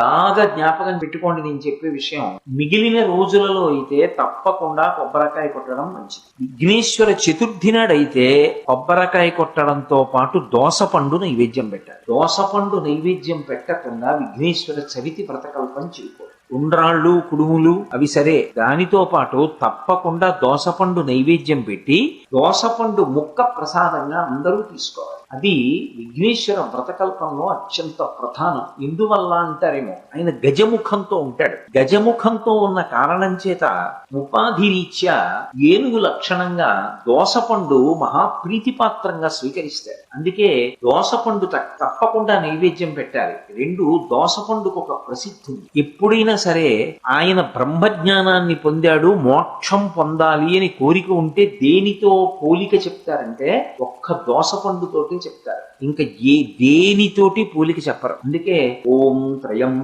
బాగా జ్ఞాపకం పెట్టుకోండి నేను చెప్పే విషయం. మిగిలిన రోజులలో అయితే తప్పకుండా కొబ్బరికాయ కొట్టడం మంచిది. విఘ్నేశ్వర చతుర్థి నాడైతే కొబ్బరికాయ కొట్టడంతో పాటు దోసపండు నైవేద్యం పెట్టాలి. దోసపండు నైవేద్యం పెట్టకుండా విఘ్నేశ్వర చవితి వ్రతకల్పం చేయకూడదు. ఉండ్రాళ్ళు కుడుములు అవి సరే. దానితో పాటు తప్పకుండా దోసపండు నైవేద్యం పెట్టి దోసపండు ముక్క ప్రసాదంగా అందరూ తీసుకోవాలి. అది విఘ్నేశ్వర వ్రతకల్పంలో అత్యంత ప్రధానం. ఎందువల్ల అంటారేమో ఆయన గజముఖంతో ఉంటాడు. గజముఖంతో ఉన్న కారణం చేత ఉపాధి రీత్యా ఏనుగు లక్షణంగా దోసపండు మహాప్రీతిపాత్రంగా స్వీకరిస్తాడు అందుకే దోసపండు త- తప్పకుండా నైవేద్యం పెట్టాలి. రెండు దోసపండుకు ఒక ప్రసిద్ధి ఉంది. ఎప్పుడైనా సరే ఆయన బ్రహ్మజ్ఞానాన్ని పొందాడు మోక్షం పొందాలి అని కోరిక ఉంటే దేనితో పోలిక చెప్తారంటే ఒక్క దోసపండుతోటి చెప్తారు. ఇంకా ఏ దేనితోటి పూలికి చెప్పరు. అందుకే ఓం త్రయం